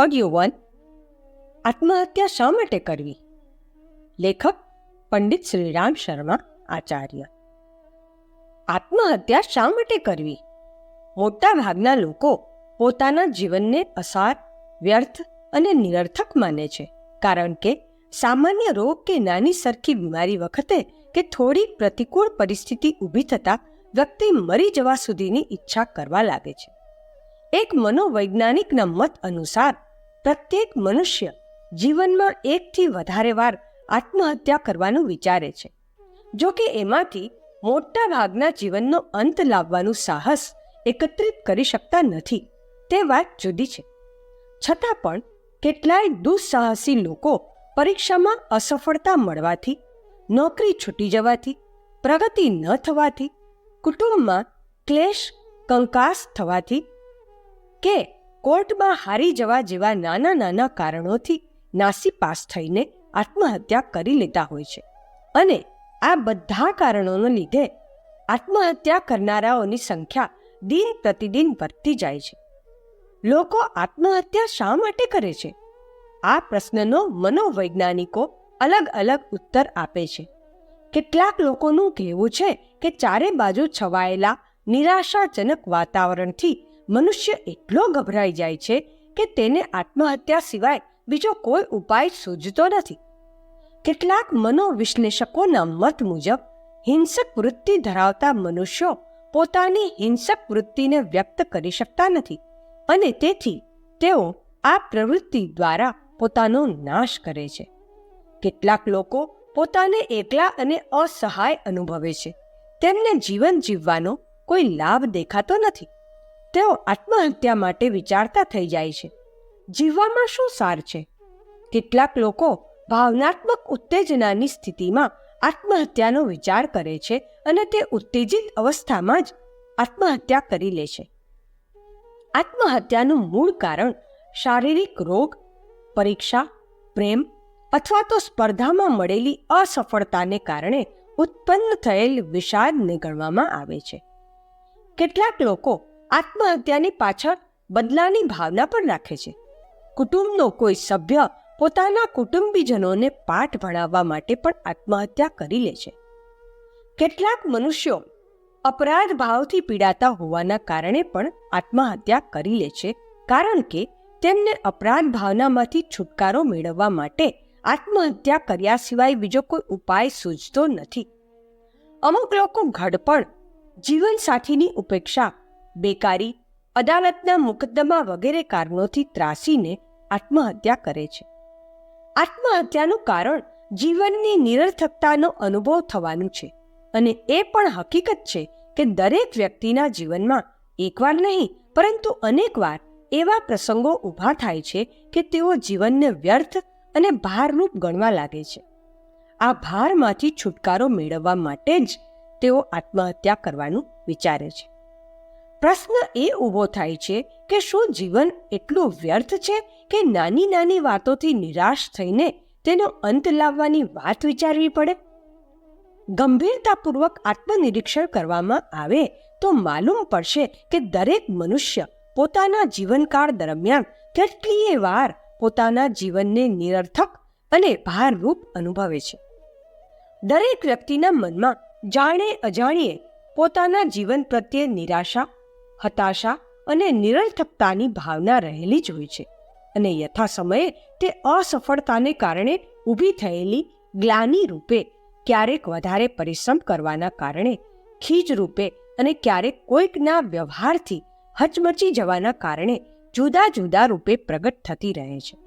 અગયૌવન આત્મહત્યા શા માટે કરવી? લેખક પંડિત શ્રીરામ શર્મા આચાર્ય. આત્મહત્યા શા માટે કરવી? મોટા ભાગના લોકો પોતાના જીવનને અસાર, વ્યર્થ અને નિરર્થક માને છે, કારણ કે સામાન્ય રોગ કે નાની સરખી બીમારી વખતે કે થોડી પ્રતિકૂળ પરિસ્થિતિ ઊભી થતાં વ્યક્તિ મરી જવા સુધીની ઈચ્છા કરવા લાગે છે. એક મનોવૈજ્ઞાનિકના મત અનુસાર પ્રત્યેક મનુષ્ય જીવનમાં એકથી વધારે વાર આત્મહત્યા કરવાનું વિચારે છે. જો કે એમાંથી મોટા ભાગના જીવનનો અંત લાવવાનું સાહસ એકત્રિત કરી શકતા નથી, તે વાત જુદી છે. છતાં પણ કેટલાય દુઃસાહસી લોકો પરીક્ષામાં અસફળતા મળવાથી, નોકરી છૂટી જવાથી, પ્રગતિ ન થવાથી, કુટુંબમાં ક્લેશ, કંકાસ થવાથી કે કોર્ટમાં હારી જવા જેવા નાના નાના કારણોથી નાસીપાસ થઈને આત્મહત્યા કરી લેતા હોય છે. અને આ બધા કારણોને લીધે આત્મહત્યા કરનારાઓની સંખ્યા દિન પ્રતિદિન વધતી જાય છે. લોકો આત્મહત્યા શા માટે કરે છે? આ પ્રશ્નનો મનોવૈજ્ઞાનિકો અલગ અલગ ઉત્તર આપે છે. કેટલાક લોકોનું કહેવું છે કે ચારે બાજુ છવાયેલા નિરાશાજનક વાતાવરણથી મનુષ્ય એટલો ગભરાઈ જાય છે કે તેને આત્મહત્યા સિવાય બીજો કોઈ ઉપાય સૂઝતો નથી. કેટલાક મનોવિશ્લેષકોના મત મુજબ, હિંસક વૃત્તિ ધરાવતા મનુષ્યો પોતાની હિંસક વૃત્તિને વ્યક્ત કરી શકતા નથી અને તેથી તેઓ આ પ્રવૃત્તિ દ્વારા પોતાનો નાશ કરે છે. કેટલાક લોકો પોતાને એકલા અને અસહાય અનુભવે છે. તેમને જીવન જીવવાનો કોઈ લાભ દેખાતો નથી. તેઓ આત્મહત્યા માટે વિચારતા થઈ જાય છે. જીવવામાં શું સાર છે? કેટલાક લોકો ભાવનાત્મક ઉત્તેજનાની સ્થિતિમાં આત્મહત્યાનો વિચાર કરે છે અને તે ઉત્તેજિત અવસ્થામાં જ આત્મહત્યા કરી લે છે. આત્મહત્યાનું મૂળ કારણ શારીરિક રોગ, પરીક્ષા, પ્રેમ અથવા તો સ્પર્ધામાં મળેલી અસફળતાને કારણે ઉત્પન્ન થયેલ વિષાદને ગણવામાં આવે છે. કેટલાક લોકો આત્મહત્યાની પાછળ બદલાની ભાવના પણ રાખે છે. કુટુંબનો કોઈ સભ્ય પોતાના કુટુંબીજનોને પાઠ ભણાવવા માટે પણ આત્મહત્યા કરી લે છે. કેટલાક મનુષ્યો અપરાધ ભાવથી પીડાતા હોવાના કારણે પણ આત્મહત્યા કરી લે છે, કારણ કે તેમને અપરાધ ભાવનામાંથી છુટકારો મેળવવા માટે આત્મહત્યા કર્યા સિવાય બીજો કોઈ ઉપાય સૂઝતો નથી. અમુક લોકો ઘડપણ જીવનસાથીની ઉપેક્ષા બેકારી, અદાલતના મુકદ્દમા વગેરે કારણોથી ત્રાસીને આત્મહત્યા કરે છે. આત્મહત્યાનું કારણ જીવનની નિરર્થકતાનો અનુભવ થવાનું છે અને એ પણ હકીકત છે કે દરેક વ્યક્તિના જીવનમાં એકવાર નહીં, પરંતુ અનેકવાર એવા પ્રસંગો ઊભા થાય છે કે તેઓ જીવનને વ્યર્થ અને ભારરૂપ ગણવા લાગે છે. આ ભારમાંથી છુટકારો મેળવવા માટે જ તેઓ આત્મહત્યા કરવાનું વિચારે છે. પ્રશ્ન એ ઊભો થાય છે કે શું જીવન એટલું વ્યર્થ છે કે નાની નાની વાતોથી નિરાશ થઈને તેનો અંત લાવવાની વાત વિચારવી પડે? ગંભીરતાપૂર્વક આત્મનિરીક્ષણ કરવામાં આવે તો માલુમ પડશે કે દરેક મનુષ્ય પોતાના જીવનકાળ દરમિયાન કેટલીય વાર પોતાના જીવનને નિરર્થક અને ભારરૂપ અનુભવે છે. દરેક વ્યક્તિના મનમાં જાણે અજાણીએ પોતાના જીવન પ્રત્યે નિરાશા હતાશા અને નિરર્થકતાની ભાવના રહેલી જ હોય છે. અને યથા સમયે તે અસફળતાને કારણે ઊભી થયેલી ગ્લાની રૂપે ક્યારેક વધારે પરિશ્રમ કરવાના કારણે, ખીજ રૂપે અને ક્યારેક કોઈકના વ્યવહારથી હચમચી જવાના કારણે જુદા જુદા રૂપે પ્રગટ થતી રહે છે.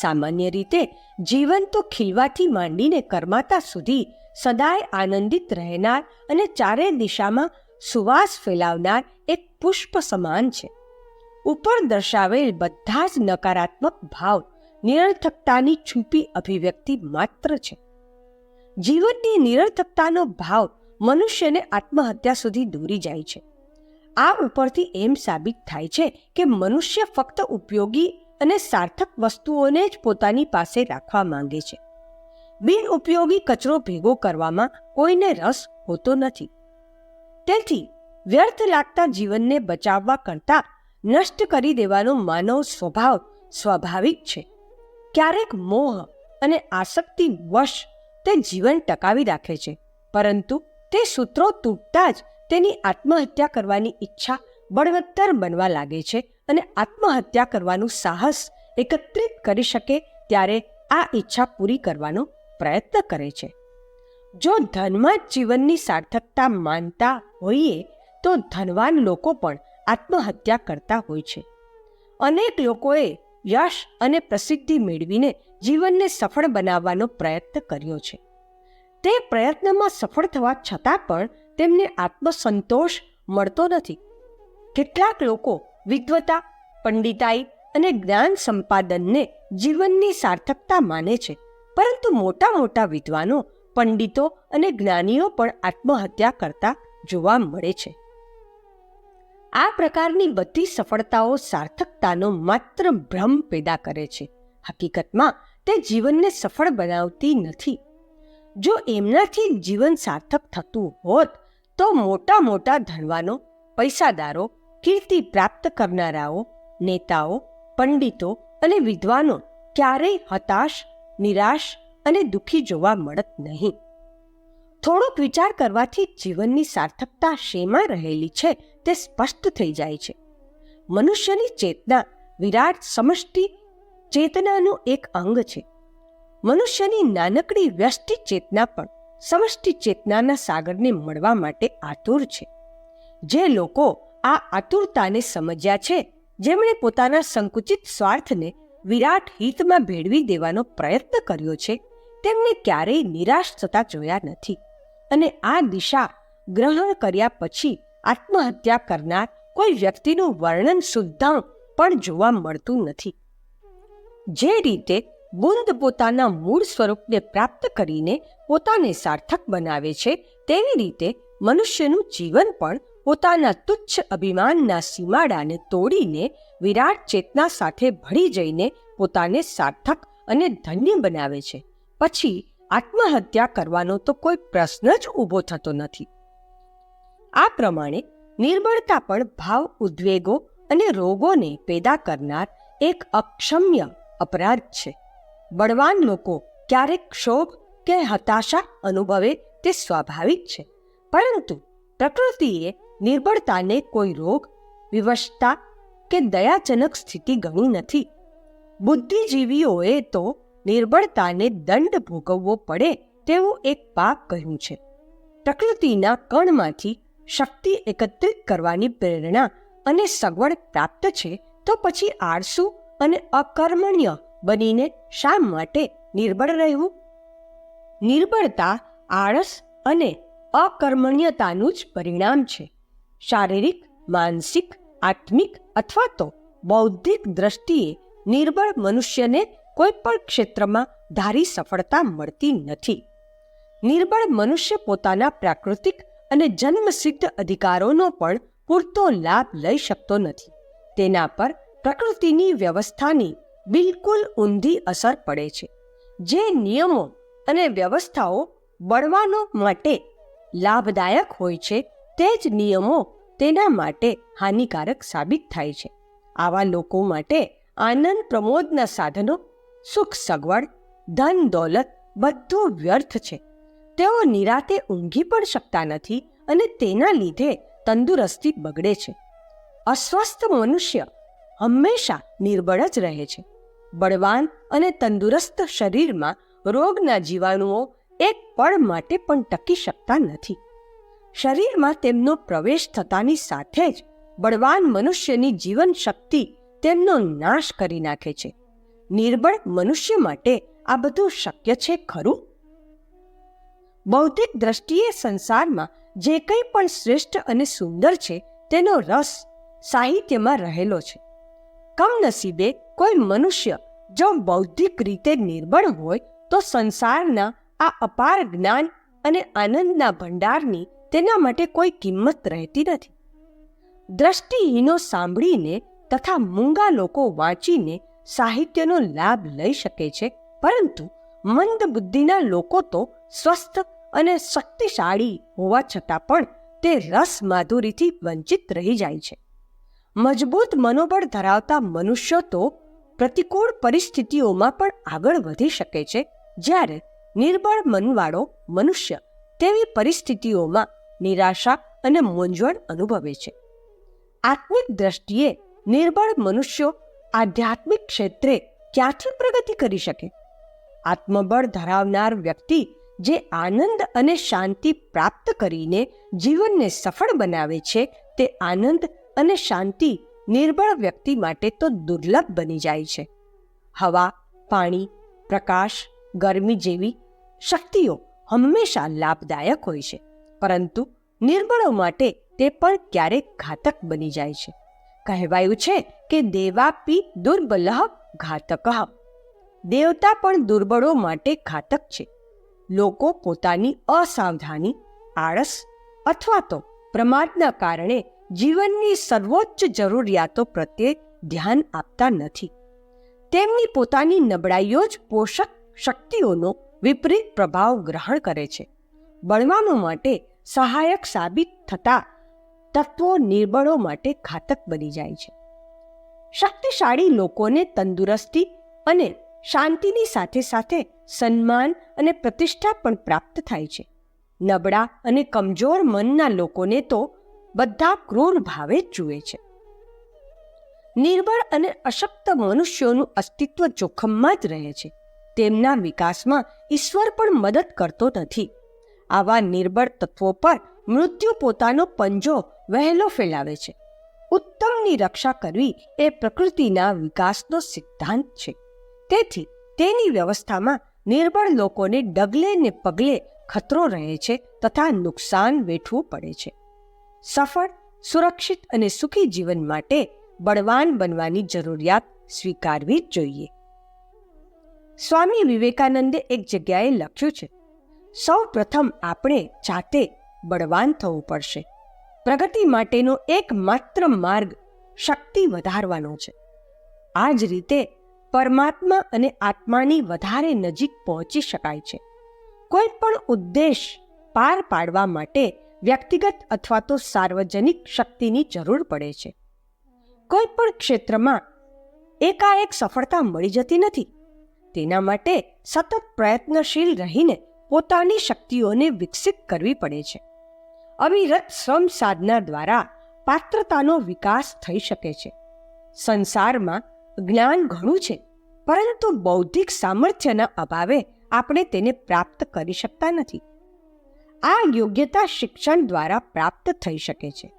સામાન્ય રીતે જીવન તો ખીલવાથી માંડીને કરમાતા સુધી સદાય આનંદિત રહેનાર અને ચારે દિશામાં સુવાસ ફેલાવનાર એક પુષ્પ સમાન છે. ઉપર દર્શાવેલ બધા જ નકારાત્મક ભાવ નિરર્થકતાની છૂપી અભિવ્યક્તિ માત્ર છે. જીવનની નિરર્થકતાનો ભાવ મનુષ્યને આત્મહત્યા સુધી દોરી જાય છે. આ ઉપરથી એમ સાબિત થાય છે કે મનુષ્ય ફક્ત ઉપયોગી અને સાર્થક વસ્તુઓને જ પોતાની પાસે રાખવા માંગે છે. બિન ઉપયોગી કચરો ભેગો કરવામાં કોઈને રસ હોતો નથી. તેથી વ્યર્થ લાગતા જીવનને બચાવવા કરતાં નષ્ટ કરી દેવાનો માનવ સ્વભાવ સ્વાભાવિક છે. ક્યારેક મોહ અને આસક્તિ વશ તે જીવન ટકાવી રાખે છે, પરંતુ તે સૂત્રો તૂટતા જ તેની આત્મહત્યા કરવાની ઈચ્છા બળવત્તર બનવા લાગે છે અને આત્મહત્યા કરવાનું સાહસ એકત્રિત કરી શકે ત્યારે આ ઈચ્છા પૂરી કરવાનો પ્રયત્ન કરે છે. જો ધનમાં જીવનની સાર્થકતા માનતા હોઈએ તો ધનવાન લોકો પણ આત્મહત્યા કરતા હોય છે. અનેક લોકોએ યશ અને પ્રસિદ્ધિ મેળવીને જીવનને સફળ બનાવવાનો પ્રયત્ન કર્યો છે. તે પ્રયત્નમાં સફળ થવા છતાં પણ તેમને આત્મસંતોષ મળતો નથી. કેટલાક લોકો વિદ્વતા પંડિતાઈ અને જ્ઞાન સંપાદનને જીવનની સાર્થકતા માને છે, પરંતુ મોટા મોટા વિદ્વાનો, પંડિતો અને જ્ઞાનીઓ પણ આત્મહત્યા કરતા જોવા મળે છે. આ પ્રકારની બધી સફળતાઓ સાર્થકતાનો માત્ર ભ્રમ પેદા કરે છે. હકીકતમાં, તે જીવનને સફળ બનાવતી નથી. જો એમનાથી જીવન સાર્થક થતું હોત, તો મોટા મોટા ધનવાનો, પૈસાદારો, કીર્તિ પ્રાપ્ત કરનારાઓ, નેતાઓ, પંડિતો અને વિદ્વાનો ક્યારેય હતાશ, નિરાશ અને દુઃખી જોવા મળત નહીં. થોડોક વિચાર કરવાથી જીવનની સાર્થકતા શેમાં રહેલી છે તે સ્પષ્ટ થઈ જાય છે. મનુષ્યની ચેતના, વિરાટ સમષ્ટિ, ચેતનાનું એક અંગ છે. મનુષ્યની નાનકડી વ્યષ્ટિ ચેતના પણ સમષ્ટિ ચેતનાના સાગરને મળવા માટે આતુર છે. જે લોકો આ આતુરતાને સમજ્યા છે, જેમણે પોતાના સંકુચિત સ્વાર્થને વિરાટ હિતમાં ભેળવી દેવાનો પ્રયત્ન કર્યો છે, તેમને ક્યારેય નિરાશ થતા જોયા નથી. અને આ દિશા ગ્રહણ કર્યા પછી આત્મહત્યા કરનાર કોઈ વ્યક્તિનું વર્ણન સુદ્ધાં પણ જોવા મળતું નથી. જે રીતે બુંદ પોતાના મૂળ સ્વરૂપને પ્રાપ્ત કરીને પોતાને સાર્થક બનાવે છે, તેવી રીતે મનુષ્યનું જીવન પણ પોતાના તુચ્છ અભિમાનના સીમાડાને તોડીને વિરાટ ચેતના સાથે ભળી જઈને પોતાને સાર્થક અને ધન્ય બનાવે છે. પછી આત્મહત્યા કરવાનો તો કોઈ પ્રશ્ન જ ઊભો થતો નથી. આ પ્રમાણે નિર્બળતા પણ ભાવ ઉદ્વેગો અને રોગોને પેદા કરનાર એક અક્ષમ્ય અપરાધ છે. બળવાન લોકો ક્યારેક ક્ષોભ કે હતાશા અનુભવે તે સ્વાભાવિક છે, પરંતુ પ્રકૃતિએ નિર્બળતાને કોઈ રોગ, વિવશતા કે દયાજનક સ્થિતિ ગણી નથી. બુદ્ધિજીવીઓએ તો નિર્બળતાને દંડ ભોગવવો પડે તેવું એક પાપ કહ્યું છે. પ્રકૃતિના કણમાંથી શક્તિ એકત્રિત કરવાની પ્રેરણા અને સગવડ પ્રાપ્ત છે તો પછી આળસુ અને અકર્મણ્ય બનીને શા માટે નિર્બળ રહેવું? નિર્બળતા આળસ અને અકર્મણ્યતાનું જ પરિણામ છે. શારીરિક, માનસિક, આત્મિક અથવા તો બૌદ્ધિક દ્રષ્ટિએ નિર્બળ મનુષ્યને કોઈ પણ ક્ષેત્રમાં ધારી સફળતા મળતી નથી. નિર્બળ મનુષ્ય પોતાના પ્રાકૃતિક અને જન્મસિદ્ધ અધિકારોનો પણ પૂરતો લાભ લઈ શકતો નથી. તેના પર પ્રકૃતિની વ્યવસ્થાની બિલકુલ ઊંધી અસર પડે છે. જે નિયમો અને વ્યવસ્થાઓ બળવાનો માટે લાભદાયક હોય છે, તે જ નિયમો તેના માટે હાનિકારક સાબિત થાય છે. આવા લોકો માટે આનંદ પ્રમોદના સાધનો સુખ સગવડ, ધન દોલત બધું વ્યર્થ છે. તેઓ નિરાતે ઊંઘી પણ શકતા નથી અને તેના લીધે તંદુરસ્તી બગડે છે. અસ્વસ્થ મનુષ્ય હંમેશા નિર્બળ જ રહે છે. બળવાન અને તંદુરસ્ત શરીરમાં રોગના જીવાણુઓ એક પળ માટે પણ ટકી શકતા નથી. શરીરમાં તેમનો પ્રવેશ થતાની સાથે જ બળવાન મનુષ્યની જીવન શક્તિ તેમનો નાશ કરી નાખે છે. નિર્બળ મનુષ્ય માટે આ બધું શક્ય છે ખરું? બૌદ્ધિક દ્રષ્ટિએ સંસારમાં જે કંઈ પણ શ્રેષ્ઠ અને સુંદર છે, તેનો રસ સાહિત્યમાં રહેલો છે. કમનસીબે કોઈ મનુષ્ય જો બૌદ્ધિક રીતે નિર્બળ હોય, તો સંસારના આ અપાર જ્ઞાન અને આનંદના ભંડારની તેના માટે કોઈ કિંમત રહેતી નથી. દ્રષ્ટિહીનો સાંભળીને તથા મૂંગા લોકો વાંચીને સાહિત્યનો લાભ લઈ શકે છે, પરંતુ મંદ બુદ્ધિના લોકો તો સ્વસ્થ અને શક્તિશાળી હોવા છતાં પણ તે રસ માધુરીથી વંચિત રહી જાય છે. મજબૂત મનોબળ ધરાવતા મનુષ્યો તો પ્રતિકૂળ પરિસ્થિતિઓમાં પણ આગળ વધી શકે છે, જ્યારે નિર્બળ મનવાળો મનુષ્ય તેવી પરિસ્થિતિઓમાં નિરાશા અને મૂંઝવણ અનુભવે છે. આત્મિક દ્રષ્ટિએ નિર્બળ મનુષ્યો આધ્યાત્મિક ક્ષેત્રે ક્યાંથી પ્રગતિ કરી શકે? આત્મબળ ધરાવનાર વ્યક્તિ જે આનંદ અને શાંતિ પ્રાપ્ત કરીને જીવનને સફળ બનાવે છે, તે આનંદ અને શાંતિ નિર્બળ વ્યક્તિ માટે તો દુર્લભ બની જાય છે. હવા, પાણી, પ્રકાશ, ગરમી જેવી શક્તિઓ હંમેશા લાભદાયક હોય છે, પરંતુ નિર્બળો માટે તે પણ ક્યારેક ઘાતક બની જાય છે. કહેવાયું છે કે દેવાપી દુર્બલહ ઘાતક. દેવતા પણ દુર્બળો માટે ઘાતક છે. લોકો પોતાની અસાવધાની, આળસ અથવા તો પ્રમાદના કારણે જીવનની સર્વોચ્ચ જરૂરિયાતો પ્રત્યે ધ્યાન આપતા નથી. તેમની પોતાની નબળાઈઓ જ પોષક શક્તિઓનો વિપરીત પ્રભાવ ગ્રહણ કરે છે. બળવાનો માટે સહાયક સાબિત થતા તત્વો નિર્બળો માટે ઘાતક બની જાય છે. શક્તિશાળી લોકોને તંદુરસ્તી અને શાંતિની સાથે સાથે સન્માન અને પ્રતિષ્ઠા પણ પ્રાપ્ત થાય છે. નબળા અને કમજોર મનના લોકોને તો બધા ક્રૂર ભાવે જુએ છે. નિર્બળ અને અશક્ત મનુષ્યોનું અસ્તિત્વ જોખમમાં જ રહે છે. તેમના વિકાસમાં ઈશ્વર પણ મદદ કરતો નથી. આવા નિર્બળ તત્વો પર મૃત્યુ પોતાનો પંજો વહેલો ફેલાવે છે. ઉત્તમની રક્ષા કરવી એ પ્રકૃતિના વિકાસનો સિદ્ધાંત છે. તેથી તેની વ્યવસ્થામાં નિર્બળ લોકોને ડગલે ને પગલે ખતરો રહે છે તથા નુકસાન વેઠવું પડે છે. સફળ, સુરક્ષિત અને સુખી જીવન માટે બળવાન બનવાની જરૂરિયાત સ્વીકારવી જોઈએ. સ્વામી વિવેકાનંદે એક જગ્યાએ લખ્યું છે સૌ પ્રથમ આપણે જાતે બળવાન થવું પડશે. પ્રગતિ માટેનો એકમાત્ર માર્ગ શક્તિ વધારવાનો છે. આ જ રીતે પરમાત્મા અને આત્માની વધારે નજીક પહોંચી શકાય છે. કોઈ પણ ઉદ્દેશ પાર પાડવા માટે વ્યક્તિગત અથવા તો સાર્વજનિક શક્તિની જરૂર પડે છે. કોઈ પણ ક્ષેત્રમાં એકાએક સફળતા મળી જતી નથી. તેના માટે સતત પ્રયત્નશીલ રહીને પોતાની શક્તિઓને વિકસિત કરવી પડે છે. અવિરત શ્રમ સાધના દ્વારા પાત્રતાનો વિકાસ થઈ શકે છે. સંસારમાં જ્ઞાન ઘણું છે, પરંતુ બૌદ્ધિક સામર્થ્યના અભાવે આપણે તેને પ્રાપ્ત કરી શકતા નથી. આ યોગ્યતા શિક્ષણ દ્વારા પ્રાપ્ત થઈ શકે છે.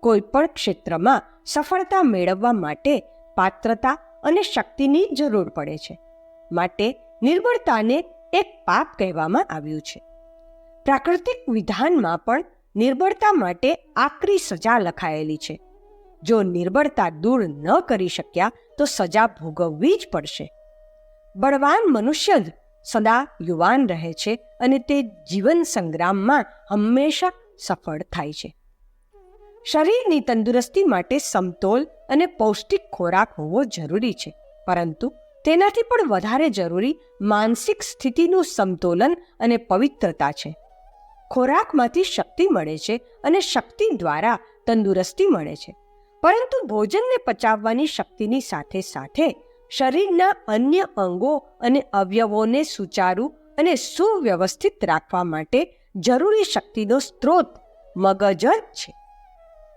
કોઈપણ ક્ષેત્રમાં સફળતા મેળવવા માટે પાત્રતા અને શક્તિની જરૂર પડે છે. માટે નિર્બળતાને એક પાપ કહેવામાં આવ્યું છે. પ્રાકૃતિક વિધાનમાં પણ નિર્બળતા માટે આકરી સજા લખાયેલી છે. જો નિર્બળતા દૂર ન કરી શક્યા તો સજા ભોગવવી જ પડશે. બળવાન મનુષ્ય જ સદા યુવાન રહે છે અને તે જીવન સંગ્રામમાં હંમેશા સફળ થાય છે. શરીરની તંદુરસ્તી માટે સમતોલ અને પૌષ્ટિક ખોરાક હોવો જરૂરી છે, પરંતુ તેનાથી પણ વધારે જરૂરી માનસિક સ્થિતિનું સમતોલન અને પવિત્રતા છે. ખોરાકમાંથી શક્તિ મળે છે અને શક્તિ દ્વારા તંદુરસ્તી મળે છે. પરંતુ ભોજનને પચાવવાની શક્તિની સાથે સાથે શરીરના અન્ય અંગો અને અવયવોને સુચારુ અને સુવ્યવસ્થિત રાખવા માટે જરૂરી શક્તિનો સ્ત્રોત મગજ જ છે.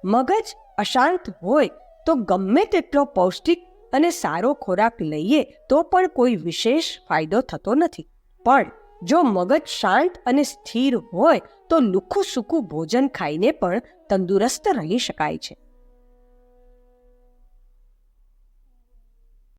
મગજ અશાંત હોય તો ગમે તેટલો પૌષ્ટિક અને સારો ખોરાક લઈએ તો પણ કોઈ વિશેષ ફાયદો થતો નથી. પણ જો મગજ શાંત અને સ્થિર હોય તો લુખું સૂકું ભોજન ખાઈને પણ તંદુરસ્ત રહી શકાય છે.